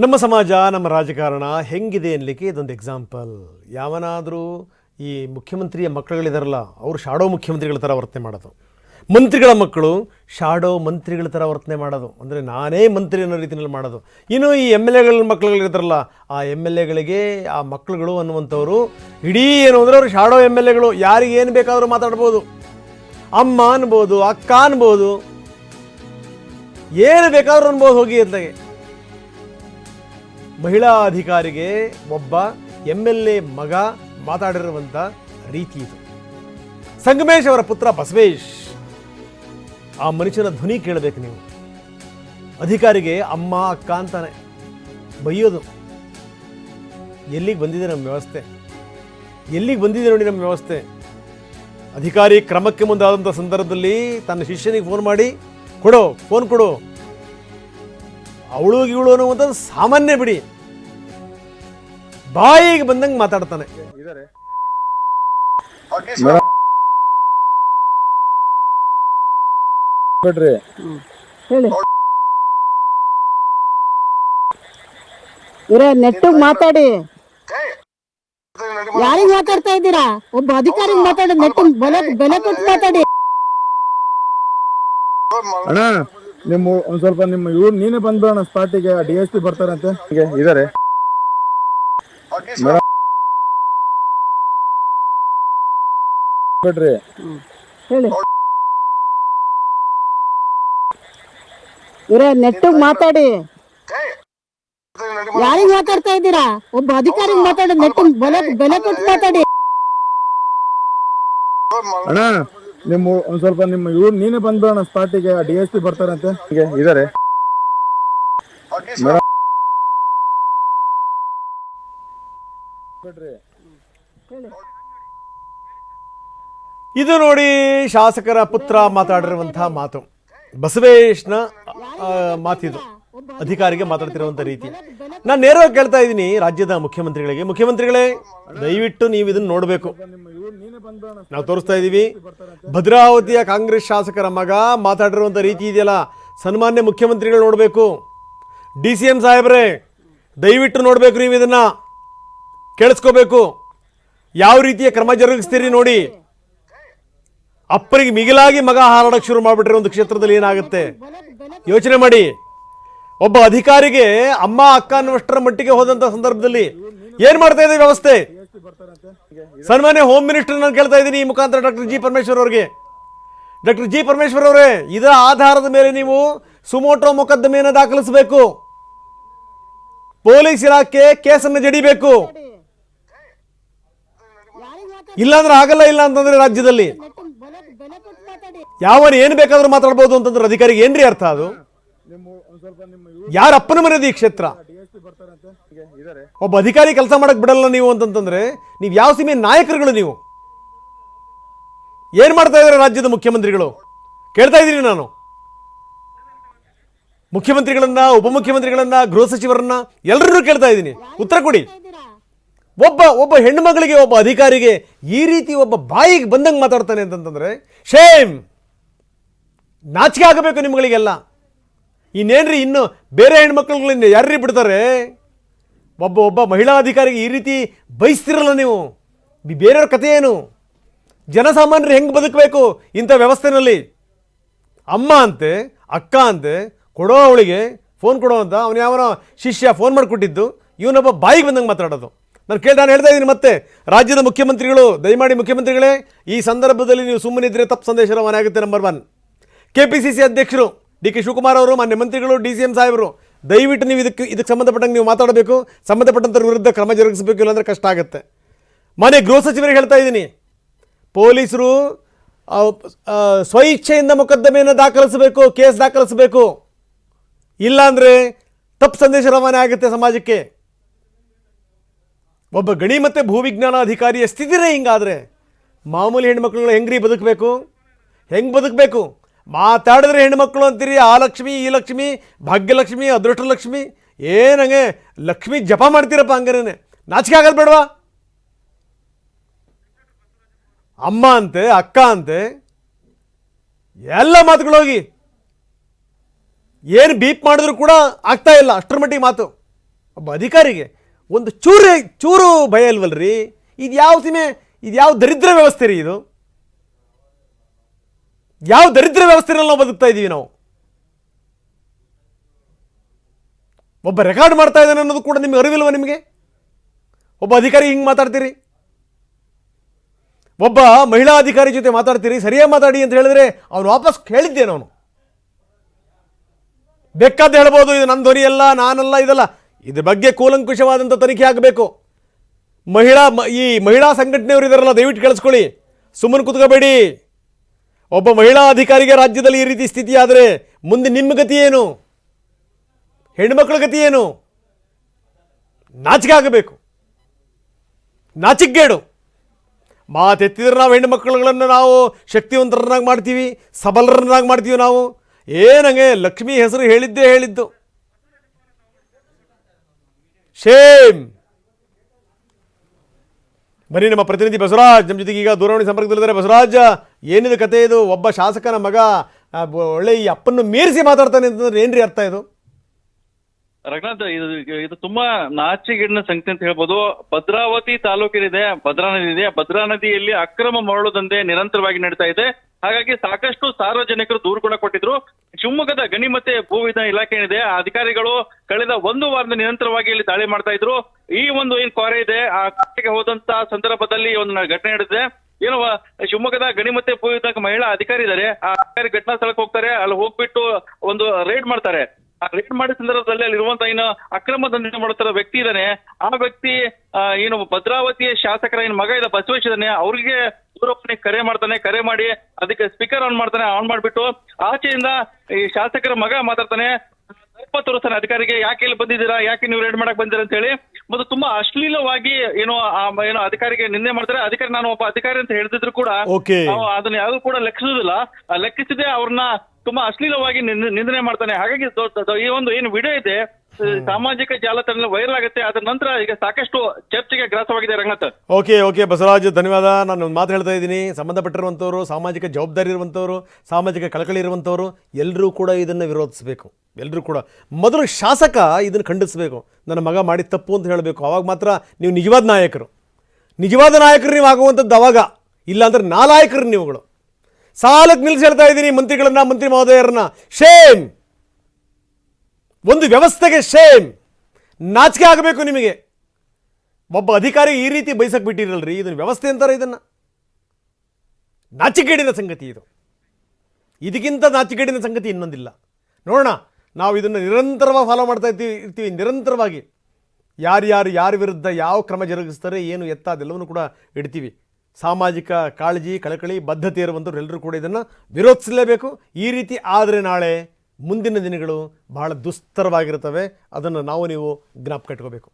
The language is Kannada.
ನಮ್ಮ ಸಮಾಜ, ನಮ್ಮ ರಾಜಕಾರಣ ಹೆಂಗಿದೆ ಅನ್ಲಿಕ್ಕೆ ಇದೊಂದು ಎಕ್ಸಾಂಪಲ್ ಯಾವನಾದರೂ ಈ ಮುಖ್ಯಮಂತ್ರಿಯ ಮಕ್ಕಳುಗಳಿದಾರಲ್ಲ, ಅವರು ಶಾಡೋ ಮುಖ್ಯಮಂತ್ರಿಗಳ ಥರ ವರ್ತನೆ ಮಾಡೋದು. ಮಂತ್ರಿಗಳ ಮಕ್ಕಳು ಶಾಡೋ ಮಂತ್ರಿಗಳ ಥರ ವರ್ತನೆ ಮಾಡೋದು. ಅಂದರೆ ನಾನೇ ಮಂತ್ರಿ ಅನ್ನೋ ರೀತಿಯಲ್ಲಿ ಮಾಡೋದು. ಇನ್ನು ಈ ಎಂ ಎಲ್ ಎಗಳ ಮಕ್ಕಳುಗಳಿರ್ತಾರಲ್ಲ ಆ ಎಂ ಎಲ್ ಎಗಳಿಗೆ ಆ ಮಕ್ಕಳುಗಳು ಅನ್ನುವಂಥವ್ರು ಇಡೀ ಏನು ಅಂದರೆ ಅವರು ಶಾಡೋ ಎಂ ಎಲ್ ಎಗಳು ಯಾರಿಗೆ ಏನು ಬೇಕಾದರೂ ಮಾತಾಡ್ಬೋದು. ಅಮ್ಮ ಅನ್ಬೋದು, ಅಕ್ಕ ಅನ್ಬೋದು. ಏನು ಬೇಕಾದ್ರೂ ಅನ್ಬೋದು ಹೋಗಿ ಇದ್ದಾಗೆ ಮಹಿಳಾ ಅಧಿಕಾರಿಗೆ ಒಬ್ಬ ಎಂ ಎಲ್ ಎ ಮಗ ಮಾತಾಡಿರುವಂಥ ರೀತಿ ಇದು. ಸಂಗಮೇಶ್ ಅವರ ಪುತ್ರ ಬಸವೇಶ್, ಆ ಮನುಷ್ಯನ ಧ್ವನಿ ಕೇಳಬೇಕು ನೀವು. ಅಧಿಕಾರಿಗೆ ಅಮ್ಮ, ಅಕ್ಕ ಅಂತಾನೆ ಬೈಯೋದು. ಎಲ್ಲಿಗೆ ಬಂದಿದೆ ನಮ್ಮ ವ್ಯವಸ್ಥೆ? ಎಲ್ಲಿಗೆ ಬಂದಿದೆ ನೋಡಿ ನಮ್ಮ ವ್ಯವಸ್ಥೆ? ಅಧಿಕಾರಿ ಕ್ರಮಕ್ಕೆ ಮುಂದಾದಂಥ ಸಂದರ್ಭದಲ್ಲಿ ತನ್ನ ಶಿಷ್ಯನಿಗೆ ಫೋನ್ ಮಾಡಿ, ಕೊಡು ಫೋನ್ ಕೊಡು. ಅವಳು ಇವಳು ಅನ್ನುವಂಥದ್ದು ಸಾಮಾನ್ಯ ಬಿಡಿ. ಬಾಯಿಗೆ ಬಂದಂಗೆ ಮಾತಾಡ್ತಾನೆ. ಬಿಡ್ರಿ ಹೇಳಿ. ಇರೇ ನೆಟ್ಟಿಗೆ ಮಾತಾಡಿ. ಯಾರಿಗ್ ಮಾತಾಡ್ತಾ ಇದ್ದೀರಾ? ಒಬ್ಬ ಅಧಿಕಾರಿ ಮಾತಾಡಿ ನೆಟ್ಟಿಗೆ ಬೆಲೆ ಬೆಲೆ ಕೊಟ್ಟು ಮಾತಾಡಿ. ಅಣ್ಣ. ನಿಮ್ಮ ಒಂದ್ ಸ್ವಲ್ಪ ನಿಮ್ಮ ಇವ್ರು ನೀನೇ ಬಂದ್ಬಿಡೋಣ ಸ್ಪಾಟಿಗೆ ಡಿ ಎಸ್ ಪಿ ಬರ್ತಾರಂತೆ. ಹೀಗೆ ಇದಾರೆ. ಮೇಡಮ್. ಬಿಡ್ರಿ. ಹೇಳಿ. ಇರೇ ನೆಟ್ಟಿಗೆ ಮಾತಾಡಿ. ಯಾರಿಗ್ ಮಾತಾಡ್ತಾ ಇದ್ದೀರಾ? ಒಬ್ಬ ಅಧಿಕಾರಿ ಮಾತಾಡಿ ನೆಟ್ಟಿಗೆ ಬೆಲೆ ಬೆಲೆ ಕೊಟ್ಟು ಮಾತಾಡಿ. ಅಣ್ಣ ನಿಮ್ಮ ಒಂದ್ ಸ್ವಲ್ಪ ನಿಮ್ಮ ಇವ್ರು ನೀನೇ ಬಂದ್ಬಿಡೋಣ ಸ್ಪಾಟಿಗೆ ಡಿ ಎಸ್ ಪಿ ಬರ್ತಾರಂತೆ. ಹೀಗೆ ಇದಾರೆ. ಮೇಡಮ್. ಬಿಡ್ರಿ ಇದು ನೋಡಿ ಶಾಸಕರ ಪುತ್ರ ಮಾತಾಡಿರುವಂತಹ ಮಾತು. ಬಸವೇಶ್ನ ಆ, ಮಾತಿದು. ಅಧಿಕಾರಿಗೆ ಮಾತಾಡ್ತಿರುವಂಥ ರೀತಿ. ನಾನು ನೇರವಾಗಿ ಕೇಳ್ತಾ ಇದ್ದೀನಿ ರಾಜ್ಯದ ಮುಖ್ಯಮಂತ್ರಿಗಳಿಗೆ. ಮುಖ್ಯಮಂತ್ರಿಗಳೇ, ದಯವಿಟ್ಟು ನೀವು ಇದನ್ನು ನೋಡಬೇಕು. ನಾವು ತೋರಿಸ್ತಾ ಇದ್ದೀವಿ ಭದ್ರಾವತಿಯ ಕಾಂಗ್ರೆಸ್ ಶಾಸಕರ ಮಗ ಮಾತಾಡಿರುವಂಥ ರೀತಿ ಇದೆಯಲ್ಲ? ಸನ್ಮಾನ್ಯ ಮುಖ್ಯಮಂತ್ರಿಗಳು ನೋಡಬೇಕು. ಡಿ ಸಿ ಎಂ ಸಾಹೇಬ್ರೆ, ದಯವಿಟ್ಟು ನೋಡಬೇಕು ನೀವು ಇದನ್ನು. ಕೇಳಿಸ್ಕೋಬೇಕು. ಯಾವ ರೀತಿಯ ಕ್ರಮ ಜರುಗಿಸ್ತೀರಿ ನೋಡಿ. ಅಪ್ಪರಿಗೆ ಮಿಗಿಲಾಗಿ ಮಗ ಹಾರಾಡಕ್ಕೆ ಶುರು ಮಾಡಿಬಿಟ್ರೆ ಒಂದು ಕ್ಷೇತ್ರದಲ್ಲಿ ಏನಾಗುತ್ತೆ? ಯೋಚನೆ ಮಾಡಿ. ಒಬ್ಬ ಅಧಿಕಾರಿಗೆ ಅಮ್ಮ, ಅಕ್ಕ ಅನ್ನುವಷ್ಟರ ಮಟ್ಟಿಗೆ ಹೋದಂತ ಸಂದರ್ಭದಲ್ಲಿ ಏನು ಮಾಡ್ತಾ ಇದೆ ವ್ಯವಸ್ಥೆ? ಸನ್ಮಾನ್ಯ ಹೋಮ್ ಮಿನಿಸ್ಟರ್ ನಾನು ಕೇಳ್ತಾ ಇದ್ದೀನಿ ಈ ಮುಖಾಂತರ ಡಾಕ್ಟರ್ ಜಿ ಪರಮೇಶ್ವರ್ ಅವರಿಗೆ. ಡಾಕ್ಟರ್ ಜಿ ಪರಮೇಶ್ವರ್ ಅವರೇ ಇದರ ಆಧಾರದ ಮೇಲೆ ನೀವು ಸುಮೋಟೋ ಮೊಕದ್ದಮೆಯನ್ನು ದಾಖಲಿಸಬೇಕು. ಪೊಲೀಸ್ ಇಲಾಖೆ ಕೇಸನ್ನು ಜಡಿಬೇಕು. ಇಲ್ಲಾಂದ್ರೆ ಆಗಲ್ಲ ಇಲ್ಲ ಅಂತಂದ್ರೆ ರಾಜ್ಯದಲ್ಲಿ. ಯಾವ ಏನು ಬೇಕಾದ್ರೂ ಮಾತಾಡ್ಬೋದು ಅಂತಂದ್ರೆ ಅಧಿಕಾರಿಗೆ ಏನ್ರಿ ಅರ್ಥ ಅದು ನಿಮ್ಮ ಒಂದ್ ಸ್ವಲ್ಪ ನಿಮ್ಮ ಇವ್ರು ಯಾರ ಅಪ್ಪನ ಮನೆಯದು ಈ ಕ್ಷೇತ್ರ? ಒಬ್ಬ ಅಧಿಕಾರಿ ಕೆಲಸ ಮಾಡಕ್ ಬಿಡಲ್ಲ ನೀವು ಅಂತಂತಂದ್ರೆ ನೀವು ಯಾವ ಸೀಮೆ ನಾಯಕರುಗಳು ನೀವು? ಏನ್ ಮಾಡ್ತಾ ಇದಾರೆ ರಾಜ್ಯದ ಮುಖ್ಯಮಂತ್ರಿಗಳು? ಕೇಳ್ತಾ ಇದ್ದೀನಿ ನಾನು. ಮುಖ್ಯಮಂತ್ರಿಗಳನ್ನ, ಉಪಮುಖ್ಯಮಂತ್ರಿಗಳನ್ನ, ಗೃಹ ಸಚಿವರನ್ನ ಎಲ್ಲರನ್ನೂ ಕೇಳ್ತಾ ಇದ್ದೀನಿ. ಉತ್ತರ ಕೊಡಿ. ಒಬ್ಬ ಒಬ್ಬ ಹೆಣ್ಣು ಮಗಳಿಗೆ, ಒಬ್ಬ ಅಧಿಕಾರಿಗೆ ಈ ರೀತಿ ಒಬ್ಬ ಬಾಯಿಗೆ ಬಂದಂಗೆ ಮಾತಾಡ್ತಾನೆ ಅಂತಂತಂದ್ರೆ ಶೇಮ್ ನಾಚಿಕೆ ಆಗಬೇಕು ನಿಮ್ಗಳಿಗೆಲ್ಲ. ಇನ್ನೇನ್ರಿ ಇನ್ನು ಬೇರೆ ಹೆಣ್ಮಕ್ಳುಗಳನ್ನ ಯಾರ್ರಿ ಬಿಡ್ತಾರೆ? ಒಬ್ಬ ಒಬ್ಬ ಮಹಿಳಾ ಅಧಿಕಾರಿಗೆ ಈ ರೀತಿ ಬಯಸ್ತಿರಲ್ಲ ನೀವು. ಬೇರೆಯವ್ರ ಕಥೆ ಏನು? ಜನಸಾಮಾನ್ಯರು ಹೆಂಗೆ ಬದುಕಬೇಕು ಇಂಥ ವ್ಯವಸ್ಥೆನಲ್ಲಿ? ಅಮ್ಮ ಅಂತೆ, ಅಕ್ಕ ಅಂತೆ, ಕೊಡೋ ಅವಳಿಗೆ ಫೋನ್ ಕೊಡೋ ಅಂತ ಅವನು ಯಾವನೋ ಶಿಷ್ಯ ಫೋನ್ ಮಾಡಿಕೊಟ್ಟಿದ್ದು, ಇವನೊಬ್ಬ ಬಾಯಿಗೆ ಬಂದಂಗೆ ಮಾತಾಡೋದು. ನಾನು ಕೇಳಿ ನಾನು ಹೇಳ್ತಾ ಇದ್ದೀನಿ ಮತ್ತೆ, ರಾಜ್ಯದ ಮುಖ್ಯಮಂತ್ರಿಗಳು, ದಯಮಾಡಿ ಮುಖ್ಯಮಂತ್ರಿಗಳೇ, ಈ ಸಂದರ್ಭದಲ್ಲಿ ನೀವು ಸುಮ್ಮನಿದ್ರೆ ತಪ್ಪು ಸಂದೇಶ ರವಾನೆ ಆಗುತ್ತೆ number one K P C C ಅಧ್ಯಕ್ಷರು ಡಿ ಕೆ ಶಿವಕುಮಾರ್ ಅವರು, ಮಾನ್ಯ ಮಂತ್ರಿಗಳು, ಡಿ ಸಿ ಎಂ ಸಾಹೇಬರು, ದಯವಿಟ್ಟು ನೀವು ಇದಕ್ಕೆ ಇದಕ್ಕೆ ಸಂಬಂಧಪಟ್ಟಂಗೆ ನೀವು ಮಾತಾಡಬೇಕು. ಸಂಬಂಧಪಟ್ಟಂಥವ್ರ ವಿರುದ್ಧ ಕ್ರಮ ಜರುಗಿಸಬೇಕು, ಇಲ್ಲಾಂದ್ರೆ ಕಷ್ಟ ಆಗುತ್ತೆ. ಮನೆ ಗೃಹ ಸಚಿವರಿಗೆ ಹೇಳ್ತಾ ಇದ್ದೀನಿ. ಪೊಲೀಸರು ಸ್ವಇಚ್ಛೆಯಿಂದ ಮೊಕದ್ದಮೆಯನ್ನು ದಾಖಲಿಸಬೇಕು, ಕೇಸ್ ದಾಖಲಿಸಬೇಕು. ಇಲ್ಲಾಂದರೆ ತಪ್ಪು ಸಂದೇಶ ರವಾನೆ ಆಗುತ್ತೆ ಸಮಾಜಕ್ಕೆ. ಒಬ್ಬ ಗಣಿ ಮತ್ತು ಭೂವಿಜ್ಞಾನ ಅಧಿಕಾರಿಯ ಸ್ಥಿತಿನೇ ಹಿಂಗಾದರೆ. ಮಾಮೂಲಿ ಹೆಣ್ಮಕ್ಳುಗಳು ಹೆಂಗ್ರಿ ಬದುಕಬೇಕು? ಹೆಂಗೆ ಬದುಕಬೇಕು? ಮಾತಾಡಿದ್ರೆ ಹೆಣ್ಮಕ್ಳು ಅಂತೀರಿ, ಆ ಲಕ್ಷ್ಮಿ, ಈ ಲಕ್ಷ್ಮಿ, ಭಾಗ್ಯಲಕ್ಷ್ಮಿ, ಅದೃಷ್ಟಲಕ್ಷ್ಮಿ. ಏನಂಗೆ ಲಕ್ಷ್ಮಿ ಜಪ ಮಾಡ್ತೀರಪ್ಪ ಹಂಗಾರೇನೆ ನಾಚಿಕೆ ಆಗಲ್ಲ ಬೇಡವಾ? ಅಮ್ಮ ಅಂತೆ, ಅಕ್ಕ ಅಂತೆ, ಎಲ್ಲ ಮಾತುಗಳು ಹೋಗಿ. ಏನು ಬೀಪ್ ಮಾಡಿದ್ರು ಕೂಡ ಆಗ್ತಾ ಇಲ್ಲ, ಅಷ್ಟರ ಮಟ್ಟಿಗೆ ಮಾತು. ಒಬ್ಬ ಅಧಿಕಾರಿಗೆ ಒಂದು ಚೂರು ಚೂರು ಭಯ ಇಲ್ವಲ್ರಿ? ಇದು ಯಾವ ಸಿಮೆ ಇದು ಯಾವ ದರಿದ್ರ ವ್ಯವಸ್ಥೆ ರೀ ಇದು? ಯಾವ ದರಿದ್ರ ವ್ಯವಸ್ಥೆಯಲ್ಲಿ ನಾವು ಬದುಕ್ತಾ ಇದ್ದೀವಿ ನಾವು. ಒಬ್ಬ ರೆಕಾರ್ಡ್ ಮಾಡ್ತಾ ಇದ್ದಾನೆ ಅನ್ನೋದು ಕೂಡ ನಿಮಗೆ ಅರಿವಿಲ್ವ ನಿಮಗೆ? ಒಬ್ಬ ಅಧಿಕಾರಿ ಹಿಂಗೆ ಮಾತಾಡ್ತೀರಿ? ಒಬ್ಬ ಮಹಿಳಾ ಅಧಿಕಾರಿ ಜೊತೆ ಮಾತಾಡ್ತೀರಿ, ಸರಿಯಾಗಿ ಮಾತಾಡಿ ಅಂತ ಹೇಳಿದ್ರೆ ಅವನು ವಾಪಸ್ ಹೇಳಿದ್ದೇನೆ ಅವನು ಬೇಕಾದ ಹೇಳ್ಬೋದು, ಇದು ನನ್ನ ಧ್ವನಿಯಲ್ಲ ನಾನಲ್ಲ, ಇದಲ್ಲ. ಇದ್ರ ಬಗ್ಗೆ ಕೂಲಂಕುಷವಾದಂಥ ತನಿಖೆ ಆಗಬೇಕು. ಮಹಿಳಾ ಈ ಮಹಿಳಾ ಸಂಘಟನೆಯವರು ಇದಾರಲ್ಲ, ದಯವಿಟ್ಟು ಕೇಳಿಸ್ಕೊಳ್ಳಿ. ಸುಮ್ಮನೆ ಕುತ್ಕೋಬೇಡಿ. ಒಬ್ಬ ಮಹಿಳಾ ಅಧಿಕಾರಿಗೆ ರಾಜ್ಯದಲ್ಲಿ ಈ ರೀತಿ ಸ್ಥಿತಿ ಆದರೆ ಮುಂದೆ ನಿಮ್ಮ ಗತಿ ಏನು? ಹೆಣ್ಮಕ್ಳ ಗತಿ ಏನು? ನಾಚಿಕೆ ಆಗಬೇಕು ನಾಚಿಕೆಗೇಡು. ಮಾತೆತ್ತಿದ್ರೆ ನಾವು ಹೆಣ್ಣು ಮಕ್ಕಳುಗಳನ್ನು ನಾವು ಶಕ್ತಿವಂತರನ್ನಾಗಿ ಮಾಡ್ತೀವಿ, ಸಬಲರನ್ನಾಗಿ ಮಾಡ್ತೀವಿ ನಾವು. ಏನಂಗೆ ಲಕ್ಷ್ಮಿ ಹೆಸರು ಹೇಳಿದ್ದೇ ಹೇಳಿದ್ದು. ಶೇಮ್. ಬನ್ನಿ ನಮ್ಮ ಪ್ರತಿನಿಧಿ ಬಸವರಾಜ್, ನಮ್ಮ ಜೊತೆಗೆ ಈಗ ದೂರವಾಣಿ ಸಂಪರ್ಕದಲ್ಲಿದ್ದಾರೆ ಬಸವರಾಜ್. ಏನಿದು ಕತೆ ಇದು? ಒಬ್ಬ ಶಾಸಕನ ಮಗ ಒಳ್ಳೆ ಈ ಅಪ್ಪನ್ನು ಮೀರಿಸಿ ಮಾತಾಡ್ತಾನೆ ಅಂತಂದ್ರೆ ಏನ್ರಿ ಅರ್ಥ ಇದು? ರಘುನಾಥ್ ಇದು ಇದು ತುಂಬಾ ನಾಚಿಗೆಡಿನ ಸಂಗತಿ ಅಂತ ಹೇಳ್ಬೋದು. ಭದ್ರಾವತಿ ತಾಲೂಕಿನಿದೆ, ಭದ್ರಾ ನದಿ ಇದೆ ಭದ್ರಾ ನದಿಯಲ್ಲಿ ಅಕ್ರಮ ಮರಳು ದಂಧೆ ನಿರಂತರವಾಗಿ ನಡೀತಾ ಇದೆ. ಹಾಗಾಗಿ ಸಾಕಷ್ಟು ಸಾರ್ವಜನಿಕರು ದೂರು ಕೂಡ ಕೊಟ್ಟಿದ್ರು. ಶಿವಮೊಗ್ಗದ ಗಣಿ ಮತ್ತೆ ಭೂ ವಿಜ್ಞಾನ ಇಲಾಖೆ ಏನಿದೆ ಅಧಿಕಾರಿಗಳು ಕಳೆದ ಒಂದು ವಾರದ ನಿರಂತರವಾಗಿ ಇಲ್ಲಿ ದಾಳಿ ಮಾಡ್ತಾ ಇದ್ರು. ಈ ಒಂದು ಏನ್ ಕ್ವಾರೆ ಇದೆ, ಆ ಹೋದಂತ ಸಂದರ್ಭದಲ್ಲಿ ಒಂದು ಘಟನೆ ನಡೆದಿದೆ. ಏನು ವ- ಶಿವಮೊಗ್ಗದ ಗಣಿ ಮತ್ತೆ ಭೂ ಮಹಿಳಾ ಅಧಿಕಾರಿ ಇದ್ದಾರೆ ಆ ಅಧಿಕಾರಿ ಘಟನಾ ಸ್ಥಳಕ್ಕೆ ಹೋಗ್ತಾರೆ. ಅಲ್ಲಿ ಹೋಗ್ಬಿಟ್ಟು ಒಂದು ರೇಡ್ ಮಾಡ್ತಾರೆ. ಆ ರೇಡ್ ಮಾಡಿದ ಸಂದರ್ಭದಲ್ಲಿ ಅಲ್ಲಿರುವಂತ ಏನು ಅಕ್ರಮ ದಂಧೆ ಮಾಡುತ್ತಿರೋ ವ್ಯಕ್ತಿ ಇದ್ದಾನೆ ಆ ವ್ಯಕ್ತಿ ಏನು ಭದ್ರಾವತಿಯ ಶಾಸಕರ ಏನು ಮಗ ಇದೆ ಬಸವೇಶ್ ಇದ್ದಾನೆ ಅವ್ರಿಗೆ ದೂರವಾಣಿ ಕರೆ ಮಾಡ್ತಾನೆ. ಕರೆ ಮಾಡಿ ಅದಕ್ಕೆ ಸ್ಪೀಕರ್ ಆನ್ ಮಾಡ್ತಾನೆ. ಆನ್ ಮಾಡ್ಬಿಟ್ಟು ಆಚೆಯಿಂದ ಈ ಶಾಸಕರ ಮಗ ಮಾತಾಡ್ತಾನೆ. ವರ್ಷದ ಅಧಿಕಾರಿಗೆ ಯಾಕೆ ಇಲ್ಲಿ ಬಂದಿದ್ದೀರಾ? ಯಾಕೆ ನೀವು ರೇಡ್ ಮಾಡಕ್ ಬಂದಿರ ಅಂತ ಹೇಳಿ ಮತ್ತು ತುಂಬಾ ಅಶ್ಲೀಲವಾಗಿ ಏನೋ ಆ ಏನೋ ಅಧಿಕಾರಿಗೆ ನಿಂದೆ ಮಾಡ್ತಾರೆ ಅಧಿಕಾರಿ ನಾನು ಒಬ್ಬ ಅಧಿಕಾರಿ ಅಂತ ಹೇಳಿದ್ರು ಕೂಡ. ನಾವು ಅದನ್ನ ಯಾರು ಕೂಡ ಲೆಕ್ಕಿಸುದಿಲ್ಲ ಆ ಲೆಕ್ಕಿಸದೆ ಅವ್ರನ್ನ ತುಂಬಾ ಅಶ್ಲೀಲವಾಗಿ ನಿಂದ- ನಿಂದನೆ ಮಾಡ್ತಾನೆ. ಹಾಗಾಗಿ ಈ ಒಂದು ಏನು ವಿಡಿಯೋ ಇದೆ ಸಾಮಾಜಿಕ ಜಾಲತಾಣ ವೈರಲ್ ಆಗುತ್ತೆ. ಅದರ ನಂತರ ಈಗ ಸಾಕಷ್ಟು ಚರ್ಚೆಗೆ ಗ್ರಾಸವಾಗಿದೆ ರಂಗನಾಥ್. ಓಕೆ ಓಕೆ ಬಸವರಾಜ್ ಧನ್ಯವಾದ. ನಾನು ಒಂದು ಮಾತು ಹೇಳ್ತಾ ಇದ್ದೀನಿ. ಸಂಬಂಧಪಟ್ಟಿರುವಂಥವ್ರು ಸಾಮಾಜಿಕ ಜವಾಬ್ದಾರಿ ಇರುವಂಥವ್ರು ಸಾಮಾಜಿಕ ಕಳಕಳಿ ಇರುವಂಥವ್ರು ಎಲ್ಲರೂ ಕೂಡ ಇದನ್ನು ವಿರೋಧಿಸಬೇಕು. ಎಲ್ಲರೂ ಕೂಡ. ಮೊದಲು ಶಾಸಕ ಇದನ್ನು ಖಂಡಿಸಬೇಕು. ನನ್ನ ಮಗ ಮಾಡಿ ತಪ್ಪು ಅಂತ ಹೇಳಬೇಕು. ಅವಾಗ ಮಾತ್ರ ನೀವು ನಿಜವಾದ ನಾಯಕರು. ನಿಜವಾದ ನಾಯಕರು ನೀವು ಆಗುವಂಥದ್ದು ಅವಾಗ. ಇಲ್ಲಾಂದ್ರೆ ನಾಲಾಯಕರು ನೀವುಗಳು. ಸಾಲಕ್ಕೆ ನಿಲ್ಲಿಸಿ ಹೇಳ್ತಾ ಇದ್ದೀನಿ ಮಂತ್ರಿಗಳನ್ನ, ಮಂತ್ರಿ ಮಹೋದಯರನ್ನ. ಶೇಮ್ ಒಂದು ವ್ಯವಸ್ಥೆಗೆ ಶೇಮ್ ನಾಚಿಕೆ ಆಗಬೇಕು ನಿಮಗೆ. ಒಬ್ಬ ಅಧಿಕಾರಿ ಈ ರೀತಿ ಬಯಸಕ್ಕೆ ಬಿಟ್ಟಿರಲ್ರಿ ಇದನ್ನು ವ್ಯವಸ್ಥೆ ಅಂತಾರೆ ಇದನ್ನು. ನಾಚಿಕೇಡಿನ ಸಂಗತಿ ಇದು. ಇದಕ್ಕಿಂತ ನಾಚಿಕೇಡಿನ ಸಂಗತಿ ಇನ್ನೊಂದಿಲ್ಲ. ನೋಡೋಣ, ನಾವು ಇದನ್ನು ನಿರಂತರವಾಗಿ ಫಾಲೋ ಮಾಡ್ತಾ ಇರ್ತೀವಿ ಇರ್ತೀವಿ ನಿರಂತರವಾಗಿ. ಯಾರ್ಯಾರು, ಯಾರ ವಿರುದ್ಧ ಯಾವ ಕ್ರಮ ಜರುಗಿಸ್ತಾರೆ, ಏನು ಎತ್ತ ಅದೆಲ್ಲವನ್ನು ಕೂಡ ಇಡ್ತೀವಿ. ಸಾಮಾಜಿಕ ಕಾಳಜಿ, ಕಳಕಳಿ, ಬದ್ಧತೆ ಇರುವಂಥವ್ರು ಎಲ್ಲರೂ ಕೂಡ ಇದನ್ನು ವಿರೋಧಿಸಲೇಬೇಕು. ಈ ರೀತಿ ಆದರೆ ನಾಳೆ ಮುಂದಿನ ದಿನಗಳು ಬಹಳ ದುಸ್ತರವಾಗಿರ್ತವೆ. ಅದನ್ನು ನಾವು ನೀವು ಜ್ಞಾಪಕ ಇಟ್ಕೋಬೇಕು.